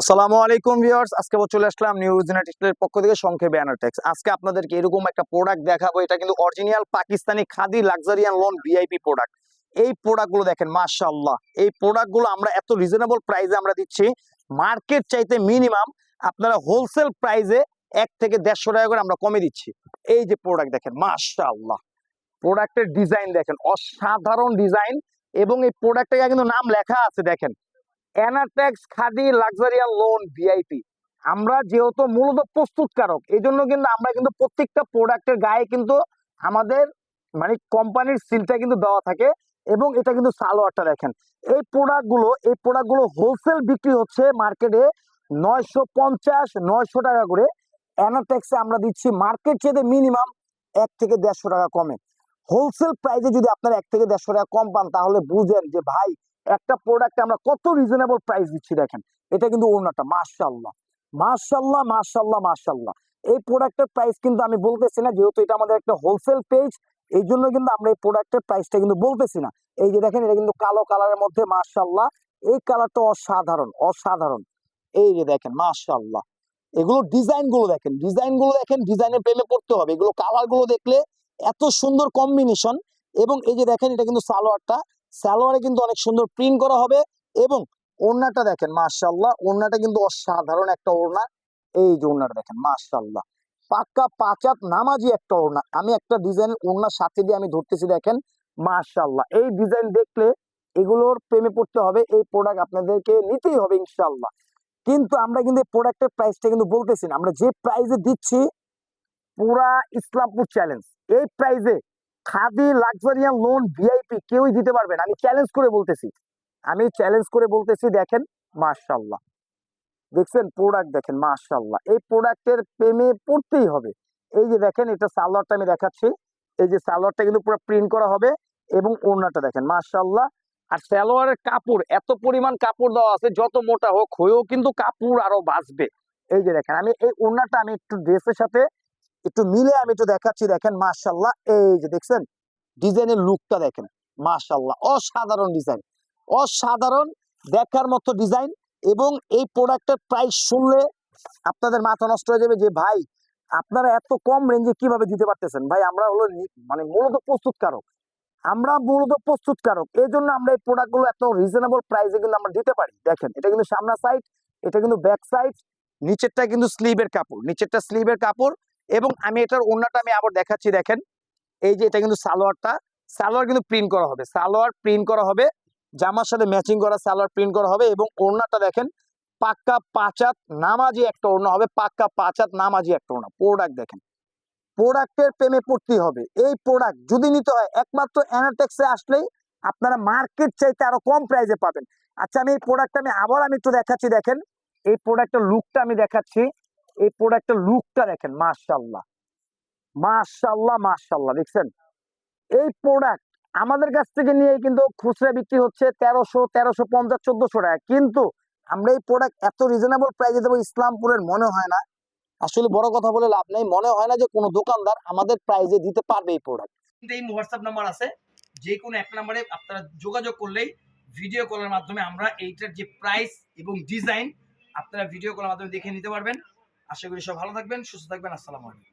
আসসালামু আলাইকুম ভিউয়ার্স, আজকে চলে আসলাম নিউজ ইউনাইটেডের পক্ষ থেকে সংক্ষেপে অ্যানাটেক্স আজকে আপনাদেরকে এরকম একটা প্রোডাক্ট দেখাবো, এটা কিন্তু original Pakistani khadi লাক্সারিয়ান lawn VIP product এই প্রোডাক্টগুলো দেখেন, মাশাআল্লাহ, এই প্রোডাক্টগুলো আমরা এত রিজনেবল প্রাইসে আমরা দিচ্ছি। মার্কেট চাইতে মিনিমাম আপনারা হোলসেল প্রাইসে এক থেকে দেড়শো টাকা করে আমরা কমে দিচ্ছি। এই যে প্রোডাক্ট দেখেন, মাশাআল্লাহ প্রোডাক্টের ডিজাইন দেখেন, অসাধারণ ডিজাইন এবং এই প্রোডাক্টটা কিন্তু নাম লেখা আছে, দেখেন। অ্যানাটেক্স খাদি লাক্সারিয়ান লোন ভিআইপি আমরা যেহেতু মূলত প্রস্তুতকারক এই জন্য কিন্তু আমরা কিন্তু প্রত্যেকটা প্রোডাক্টের গায়ে কিন্তু আমাদের মানে কোম্পানির সিলটা কিন্তু দেওয়া থাকে এবং এটা কিন্তু সালোয়ারটা দেখেন। এই প্রোডাক্টগুলো এই প্রোডাক্টগুলো হোলসেল বিক্রি হচ্ছে মার্কেটে নয়শো পঞ্চাশ, নয়শো টাকা করে। অ্যানাটেক্সে আমরা দিচ্ছি মার্কেট চেয়ে মিনিমাম এক থেকে দেড়শো টাকা কমে। হোলসেল প্রাইসে যদি আপনারা এক থেকে দেড়শো টাকা কম পান, তাহলে বুঝেন যে ভাই একটা প্রোডাক্টে আমরা কত রিজনেবল প্রাইস দিচ্ছি দেখেন। এটা কিন্তু ওড়নাটা মাশাল্লাহ মাশাল্লাহ মাশাল্লাহ মাশাল্লাহ এই প্রোডাক্টের প্রাইস কিন্তু আমি বলতেছি না, যেহেতু এটা আমাদের একটা হোলসেল পেজ এই জন্য কিন্তু আমরা এই প্রোডাক্টের প্রাইসটা কিন্তু বলতেছি না। এই যে দেখেন, এটা কিন্তু কালো কালারের মধ্যে মাশাল্লাহ এই কালারটা অসাধারণ অসাধারণ। এই যে দেখেন মাশাল্লাহ এগুলো ডিজাইনগুলো দেখেন ডিজাইনগুলো দেখেন ডিজাইনের প্রেমে পড়তে হবে। এগুলো কালারগুলো দেখলে এত সুন্দর কম্বিনেশন এবং এই যে দেখেন, এটা কিন্তু সালোয়ারটা সালোয়ারে কিন্তু অনেক সুন্দর প্রিন্ট করা হবে এবং ওড়নাটা দেখেন মাশাল্লাহ ওড়নাটা কিন্তু অসাধারণ একটা ওড়না। এই যে ওড়নাটা দেখেন মাশাল্লাহ পাক্কা পাঁচাত নামাজি একটা ওড়না। আমি একটা ডিজাইনের ওড়নার সাথে দিয়ে আমি ধরতেছি, দেখেন মাশাল্লাহ এই ডিজাইন দেখলে এগুলোর প্রেমে পড়তে হবে, এই প্রোডাক্ট আপনাদেরকে নিতেই হবে ইনশাল্লাহ কিন্তু আমরা কিন্তু এই প্রোডাক্টের প্রাইসটা কিন্তু বলতেছি না। আমরা যে প্রাইসে দিচ্ছি, পুরা ইসলামপুর চ্যালেঞ্জ এই প্রাইসে খাদি লাক্সারিয়ান লোন ভিআইপি কেউই দিতে পারবেন আমি চ্যালেঞ্জ করে বলতেছি। আমি চ্যালেঞ্জ করে বলতেছি, দেখেন মাশাল্লাহ দেখছেন প্রোডাক্ট দেখেন মাশাল্লাহ এই প্রোডাক্টের প্রেমে পড়তেই হবে। এই যে দেখেন, এটা সালোয়ারটা আমি দেখাচ্ছি। এই যে সালোয়ারটা কিন্তু পুরো প্রিন্ট করা হবে এবং ওড়নাটা দেখেন মাশাল্লাহ আর সালোয়ারের কাপড়, এত পরিমাণ কাপড় দেওয়া আছে, যত মোটা হোক, হয়েও কিন্তু কাপড় আরও বাঁচবে। এই যে দেখেন, আমি এই ওড়নাটা আমি একটু ড্রেসের সাথে একটু মিলে আমি একটু দেখাচ্ছি, দেখেন মাশাল্লাহ এই যে দেখছেন? ডিজাইনের লুকটা দেখেন মাশাল্লাহ অসাধারণ ডিজাইন। অসাধারণ দেখার মতো ডিজাইন এবং এই প্রোডাক্টের প্রাইস শুনলে আপনাদের মাথা নষ্ট হয়ে যাবে যে, ভাই, আপনারা এত কম রেঞ্জে কীভাবে দিতে পারতেছেন? ভাই, আমরা হলো মানে মূলত প্রস্তুতকারক। আমরা মূলত প্রস্তুতকারক। এই জন্য আমরা এই প্রোডাক্টগুলো এত রিজনেবল প্রাইসে কিন্তু আমরা দিতে পারি। দেখেন, এটা কিন্তু সামনা সাইড এটা কিন্তু ব্যাক সাইড নিচেরটা কিন্তু স্লিভের কাপড়, নিচেরটা স্লিভের কাপড় এবং আমি এটার ওড়নাটা আমি আবার দেখাচ্ছি, দেখেন। এই যে এটা কিন্তু সালোয়ারটা, সালোয়ার কিন্তু প্রিন্ট করা হবে। সালোয়ার প্রিন্ট করা হবে, জামার সাথে ম্যাচিং করা সালোয়ার প্রিন্ট করা হবে এবং ওড়নাটা দেখেন, পাক্কা পাঁচাত নামাজি একটা ওড়না হবে, পাক্কা পাঁচাত নামাজি একটা ওড়না। প্রোডাক্ট দেখেন। প্রোডাক্টের প্রেমে পড়তেই হবে। এই প্রোডাক্ট যদি নিতে হয়, একমাত্র অ্যানাটেক্সে আসলেই আপনারা মার্কেট চাইতে আরও কম প্রাইসে পাবেন। আচ্ছা আমি এই প্রোডাক্টটা আমি আবার আমি একটু দেখাচ্ছি, দেখেন। এই প্রোডাক্টের লুকটা আমি দেখাচ্ছি। এই প্রোডাক্টের লুকটা দেখেন মাশাল্লাহ মাশাল্লাহ মাশাল্লাহ দেখছেন? এই প্রোডাক্ট আমাদের কাছ থেকে নিয়ে কিন্তু খুচরা বিক্রি হচ্ছে তেরোশো তেরোশো পঞ্চাশ, চোদ্দশো টাকা। কিন্তু আমরা এই প্রোডাক্ট এত রিজনেবল প্রাইসে দেবো, ইসলামপুরের মনে হয় না। আসলে বড় কথা বলে লাভ নেই। মনে হয় না যে কোনো দোকানদার আমাদের প্রাইসে দিতে পারবে এই প্রোডাক্ট কিন্তু এই হোয়াটসঅ্যাপ নাম্বার আছে। যে কোনো এক নাম্বারে আপনারা যোগাযোগ করলেই ভিডিও কলের মাধ্যমে আমরা এইটার যে প্রাইস এবং ডিজাইন আপনারা ভিডিও কলের মাধ্যমে দেখে নিতে পারবেন। আশা করি সব ভালো থাকবেন সুস্থ থাকবেন আসসালামু আলাইকুম।